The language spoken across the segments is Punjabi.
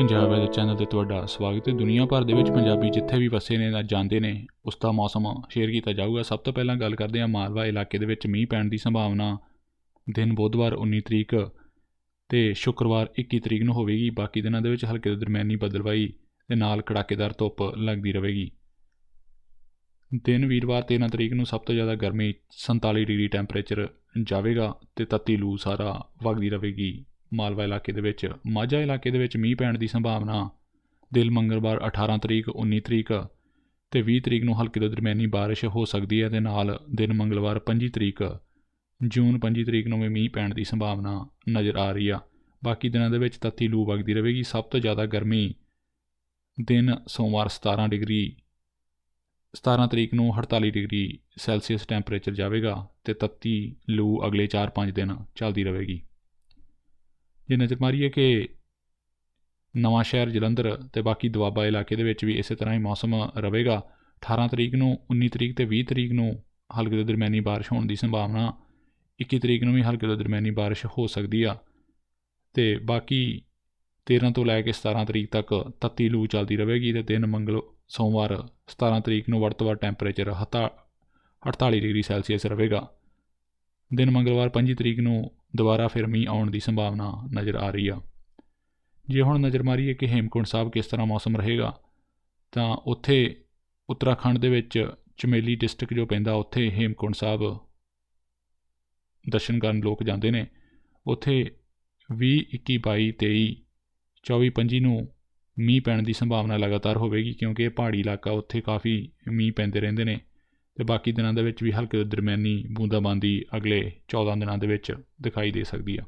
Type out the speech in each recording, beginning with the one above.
ਪੰਜਾਬ ਦੇ ਚੈਨਲ ਤੇ ਤੁਹਾਡਾ ਸਵਾਗਤ ਹੈ। ਦੁਨੀਆ ਭਰ ਦੇ ਵਿੱਚ ਪੰਜਾਬੀ ਜਿੱਥੇ ਵੀ ਵਸੇ ਨੇ ਜਾਂ ਜਾਂਦੇ ਨੇ, ਉਸ ਦਾ ਮੌਸਮ ਸ਼ੇਅਰ ਕੀਤਾ ਜਾਊਗਾ। ਸਭ ਤੋਂ ਪਹਿਲਾਂ ਗੱਲ ਕਰਦੇ ਹਾਂ ਮਾਲਵਾ ਇਲਾਕੇ ਦੇ ਵਿੱਚ ਮੀਂਹ ਪੈਣ ਦੀ ਸੰਭਾਵਨਾ। ਦਿਨ ਬੁੱਧਵਾਰ 19 ਤਰੀਕ ਤੇ ਸ਼ੁੱਕਰਵਾਰ 21 ਤਰੀਕ ਨੂੰ ਹੋਵੇਗੀ। ਬਾਕੀ ਦਿਨਾਂ ਦੇ ਵਿੱਚ ਹਲਕੇ ਤੋਂ ਦਰਮਿਆਨੀ ਬਦਲਵਾਈ ਤੇ ਨਾਲ ਕੜਾਕੇਦਾਰ ਧੁੱਪ ਲੱਗਦੀ ਰਹੇਗੀ। ਦਿਨ ਵੀਰਵਾਰ 13 ਤਰੀਕ ਨੂੰ ਸਭ ਤੋਂ ਜ਼ਿਆਦਾ ਗਰਮੀ 47 ਡਿਗਰੀ ਟੈਂਪਰੇਚਰ ਜਾਵੇਗਾ ਤੇ ਤੱਤੀ ਲੂ ਸਾਰਾ ਵਗਦੀ ਰਹੇਗੀ। ਮਾਲਵਾ ਇਲਾਕੇ ਦੇ ਵਿੱਚ, ਮਾਝਾ ਇਲਾਕੇ ਦੇ ਵਿੱਚ ਮੀਂਹ ਪੈਣ ਦੀ ਸੰਭਾਵਨਾ। ਦਿਲ ਮੰਗਲਵਾਰ 18 ਤਰੀਕ 19 ਤਰੀਕ ਤੇ 20 ਤਰੀਕ ਨੂੰ ਹਲਕੀ ਤੋਂ ਦਰਮਿਆਨੀ ਬਾਰਿਸ਼ ਹੋ ਸਕਦੀ ਹੈ ਤੇ ਨਾਲ ਦਿਨ ਮੰਗਲਵਾਰ 25 ਤਰੀਕ, ਜੂਨ 25 ਤਰੀਕ ਨੂੰ ਵੀ ਮੀਂਹ ਪੈਣ ਦੀ ਸੰਭਾਵਨਾ ਨਜ਼ਰ ਆ ਰਹੀ ਆ। ਬਾਕੀ ਦਿਨਾਂ ਦੇ ਵਿੱਚ ਤੱਤੀ ਲੂ ਵਗਦੀ ਰਹੇਗੀ, ਸਭ ਤੋਂ ਜ਼ਿਆਦਾ ਗਰਮੀ ਦਿਨ ਸੋਮਵਾਰ 17 ਡਿਗਰੀ 17 ਤਰੀਕ ਨੂੰ 48 ਡਿਗਰੀ ਸੈਲਸੀਅਸ ਟੈਂਪਰੇਚਰ ਜਾਵੇਗਾ ਤੇ ਤੱਤੀ ਲੂ ਅਗਲੇ 4-5 ਦਿਨ ਚੱਲਦੀ ਰਹੇਗੀ। ਜੇ ਨਜ਼ਰ ਮਾਰੀਏ ਕਿ ਨਵਾਂ ਸ਼ਹਿਰ ਜਲੰਧਰ ਤੇ ਬਾਕੀ ਦੁਆਬਾ ਇਲਾਕੇ ਦੇ ਵਿੱਚ ਵੀ ਇਸੇ ਤਰ੍ਹਾਂ ਹੀ ਮੌਸਮ ਰਹੇਗਾ 18 ਤਰੀਕ ਨੂੰ 19 ਤਰੀਕ ਤੇ 20 ਤਰੀਕ ਨੂੰ ਹਲਕੀ ਤੋਂ ਦਰਮਿਆਨੀ ਬਾਰਿਸ਼ ਹੋਣ ਦੀ ਸੰਭਾਵਨਾ 21 ਤਰੀਕ ਨੂੰ ਵੀ ਹਲਕੀ ਤੋਂ ਦਰਮਿਆਨੀ ਬਾਰਿਸ਼ ਹੋ ਸਕਦੀ ਆ। ਤੇ ਬਾਕੀ 13 ਤੋਂ ਲੈ ਕੇ 17 ਤਰੀਕ ਤੱਕ ਤੱਤੀ ਲੂ ਚੱਲਦੀ ਰਹੇਗੀ ਤੇ ਦਿਨ ਮੰਗਲ ਸੋਮਵਾਰ 17 ਤਰੀਕ ਨੂੰ ਵੱਧ ਤੋਂ ਵੱਧ ਟੈਂਪਰੇਚਰ 48 ਡਿਗਰੀ ਸੈਲਸੀਅਸ ਰਹੇਗਾ। ਦਿਨ ਮੰਗਲਵਾਰ 25 ਤਰੀਕ ਨੂੰ ਦੁਬਾਰਾ ਫਿਰ ਮੀਂਹ ਆਉਣ ਦੀ ਸੰਭਾਵਨਾ ਨਜ਼ਰ ਆ ਰਹੀ ਆ। ਜੇ ਹੁਣ ਨਜ਼ਰ ਮਾਰੀਏ ਕਿ ਹੇਮਕੁੰਟ ਸਾਹਿਬ ਕਿਸ ਤਰ੍ਹਾਂ ਮੌਸਮ ਰਹੇਗਾ, ਤਾਂ ਉੱਥੇ ਉੱਤਰਾਖੰਡ ਦੇ ਵਿੱਚ ਚਮੇਲੀ ਡਿਸਟ੍ਰਿਕਟ ਜੋ ਪੈਂਦਾ, ਉੱਥੇ ਹੇਮਕੁੰਟ ਸਾਹਿਬ ਦਰਸ਼ਨ ਕਰਨ ਲੋਕ ਜਾਂਦੇ ਨੇ। ਉੱਥੇ 20 21 22 23 24 25 ਨੂੰ ਮੀਂਹ ਪੈਣ ਦੀ ਸੰਭਾਵਨਾ ਲਗਾਤਾਰ ਹੋਵੇਗੀ, ਕਿਉਂਕਿ ਇਹ ਪਹਾੜੀ ਇਲਾਕਾ, ਉੱਥੇ ਕਾਫੀ ਮੀਂਹ ਪੈਂਦੇ ਰਹਿੰਦੇ ਨੇ। ਤੇ ਬਾਕੀ ਦਿਨਾਂ ਦੇ ਵਿੱਚ ਵੀ ਹਲਕੇ ਤੋਂ ਦਰਮਿਆਨੀ ਬੂੰਦਾਬਾਂਦੀ ਅਗਲੇ 14 ਦਿਨਾਂ ਦੇ ਵਿੱਚ ਦਿਖਾਈ ਦੇ ਸਕਦੀ ਆ।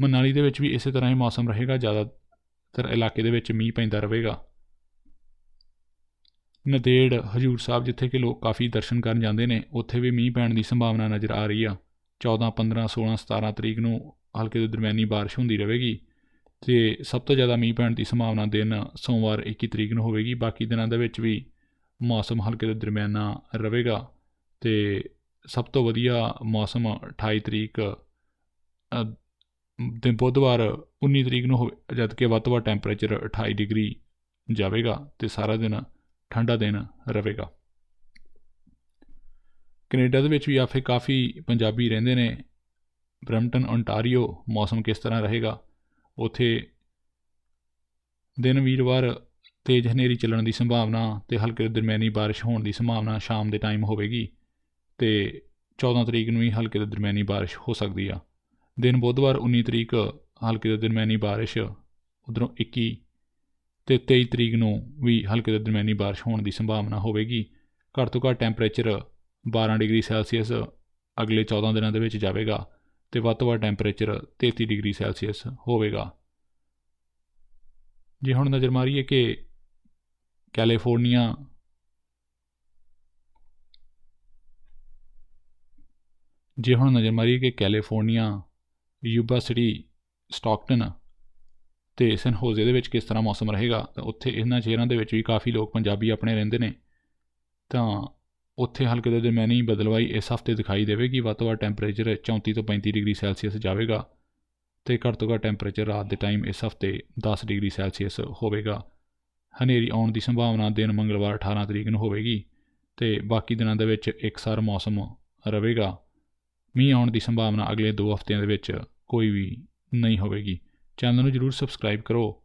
ਮਨਾਲੀ ਦੇ ਵਿੱਚ ਵੀ ਇਸੇ ਤਰ੍ਹਾਂ ਹੀ ਮੌਸਮ ਰਹੇਗਾ, ਜ਼ਿਆਦਾਤਰ ਇਲਾਕੇ ਦੇ ਵਿੱਚ ਮੀਂਹ ਪੈਂਦਾ ਰਹੇਗਾ। ਨਦੇੜ, ਹਜੂਰ ਸਾਹਿਬ ਜਿੱਥੇ ਕਿ ਲੋਕ ਕਾਫੀ ਦਰਸ਼ਨ ਕਰਨ ਜਾਂਦੇ ਨੇ, ਉੱਥੇ ਵੀ ਮੀਂਹ ਪੈਣ ਦੀ ਸੰਭਾਵਨਾ ਨਜ਼ਰ ਆ ਰਹੀ ਆ। 14 15 16 17 ਤਰੀਕ ਨੂੰ ਹਲਕੇ ਤੋਂ ਦਰਮਿਆਨੀ ਬਾਰਿਸ਼ ਹੁੰਦੀ ਰਹੇਗੀ ਤੇ ਸਭ ਤੋਂ ਜ਼ਿਆਦਾ ਮੀਂਹ ਪੈਣ ਦੀ ਸੰਭਾਵਨਾ ਦਿਨ ਸੋਮਵਾਰ 21 ਤਰੀਕ ਨੂੰ ਹੋਵੇਗੀ। ਬਾਕੀ ਦਿਨਾਂ ਦੇ ਵਿੱਚ ਵੀ ਮੌਸਮ ਹਲਕੇ ਤੋਂ ਦਰਮਿਆਨਾ ਰਹੇਗਾ ਤੇ ਸਭ ਤੋਂ ਵਧੀਆ ਮੌਸਮ 28 ਤਰੀਕ ਤੇ ਬੁੱਧਵਾਰ 19 ਤਰੀਕ ਨੂੰ ਹੋਵੇ ਜਦ ਕਿ ਵੱਧ ਤੋਂ ਵੱਧ ਟੈਂਪਰੇਚਰ 28 ਡਿਗਰੀ ਜਾਵੇਗਾ ਤੇ ਸਾਰਾ ਦਿਨ ਠੰਡਾ ਦਿਨ ਰਹੇਗਾ ਕੈਨੇਡਾ ਦੇ ਵਿੱਚ ਵੀ ਆਫੇ ਕਾਫੀ ਪੰਜਾਬੀ ਰਹਿੰਦੇ ਨੇ। ਬ੍ਰੈਂਪਟਨ ਓਨਟਾਰੀਓ ਮੌਸਮ ਕਿਸ ਤਰ੍ਹਾਂ ਰਹੇਗਾ? ਉਥੇ ਦਿਨ ਵੀਰਵਾਰ ਤੇਜ਼ ਹਨੇਰੀ ਚੱਲਣ ਦੀ ਸੰਭਾਵਨਾ ਤੇ ਹਲਕੇ ਦਰਮਿਆਨੀ ਬਾਰਿਸ਼ ਹੋਣ ਦੀ ਸੰਭਾਵਨਾ ਸ਼ਾਮ ਦੇ ਟਾਈਮ ਹੋਵੇਗੀ ਤੇ 14 ਤਰੀਕ ਨੂੰ ਹੀ ਹਲਕੇ ਤੋਂ ਦਰਮਿਆਨੀ ਬਾਰਿਸ਼ ਹੋ ਸਕਦੀ ਆ। ਦਿਨ ਬੁੱਧਵਾਰ 19 ਤਰੀਕ ਹਲਕੇ ਤੋਂ ਦਰਮਿਆਨੀ ਬਾਰਿਸ਼ ਉਧਰੋਂ 21 ਤੇ 23 ਤਰੀਕ ਨੂੰ ਵੀ ਹਲਕੇ ਤੋਂ ਦਰਮਿਆਨੀ ਬਾਰਿਸ਼ ਹੋਣ ਦੀ ਸੰਭਾਵਨਾ ਹੋਵੇਗੀ। ਘੱਟ ਤੋਂ ਘੱਟ ਟੈਂਪਰੇਚਰ 12 ਡਿਗਰੀ ਸੈਲਸੀਅਸ ਅਗਲੇ 14 ਦਿਨਾਂ ਦੇ ਵਿੱਚ ਜਾਵੇਗਾ ਤੇ ਵੱਧ ਤੋਂ ਵੱਧ ਟੈਂਪਰੇਚਰ 33 ਡਿਗਰੀ ਸੈਲਸੀਅਸ ਹੋਵੇਗਾ। ਜੇ ਹੁਣ ਨਜ਼ਰ ਮਾਰੀਏ ਕਿ ਕੈਲੀਫੋਰਨੀਆ। ਜੇ ਹੁਣ ਨਜ਼ਰ ਮਾਰੀਏ ਕਿ ਕੈਲੀਫੋਰਨੀਆ, ਯੂਬਾ ਸਿਟੀ, ਸਟਾਕਟਨ ਤੇ ਸਨ ਹੋਜ਼ੇ ਦੇ ਵਿੱਚ ਕਿਸ ਤਰ੍ਹਾਂ ਮੌਸਮ ਰਹੇਗਾ, ਤਾਂ ਉੱਥੇ ਇਹਨਾਂ ਸ਼ਹਿਰਾਂ ਦੇ ਵਿੱਚ ਵੀ ਕਾਫੀ ਲੋਕ ਪੰਜਾਬੀ ਆਪਣੇ ਰਹਿੰਦੇ ਨੇ। ਤਾਂ ਉੱਥੇ ਹਲਕੇ ਦੇ ਦਰਮਿਆਨੀ ਬਦਲਵਾਈ ਇਸ ਹਫ਼ਤੇ ਦਿਖਾਈ ਦੇਵੇਗੀ। ਵੱਧ ਤੋਂ ਵੱਧ ਟੈਂਪਰੇਚਰ 34 ਤੋਂ 35 ਡਿਗਰੀ ਸੈਲਸੀਅਸ ਜਾਵੇਗਾ ਤੇ ਘੱਟ ਤੋਂ ਘੱਟ ਟੈਂਪਰੇਚਰ ਰਾਤ ਦੇ ਟਾਈਮ ਇਸ ਹਫ਼ਤੇ 10 ਡਿਗਰੀ ਸੈਲਸੀਅਸ ਹੋਵੇਗਾ। ਹਨੇਰੀ ਆਉਣ ਦੀ ਸੰਭਾਵਨਾ ਦਿਨ ਮੰਗਲਵਾਰ 18 ਤਰੀਕ ਨੂੰ ਹੋਵੇਗੀ ਤੇ ਬਾਕੀ ਦਿਨਾਂ ਦੇ ਵਿੱਚ ਇਕਸਾਰ ਮੌਸਮ ਰਹੇਗਾ। ਮੀਂਹ ਆਉਣ ਦੀ ਸੰਭਾਵਨਾ ਅਗਲੇ 2 ਹਫ਼ਤਿਆਂ ਦੇ ਵਿੱਚ ਕੋਈ ਵੀ ਨਹੀਂ ਹੋਵੇਗੀ। ਚੈਨਲ ਨੂੰ ਜਰੂਰ ਸਬਸਕ੍ਰਾਈਬ ਕਰੋ।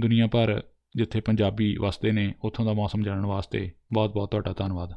ਦੁਨੀਆ ਭਰ ਜਿੱਥੇ ਪੰਜਾਬੀ ਵਸਦੇ ਨੇ, ਉੱਥੋਂ ਦਾ ਮੌਸਮ ਜਾਣਨ ਵਾਸਤੇ ਬਹੁਤ ਬਹੁਤ ਤੁਹਾਡਾ ਧੰਨਵਾਦ।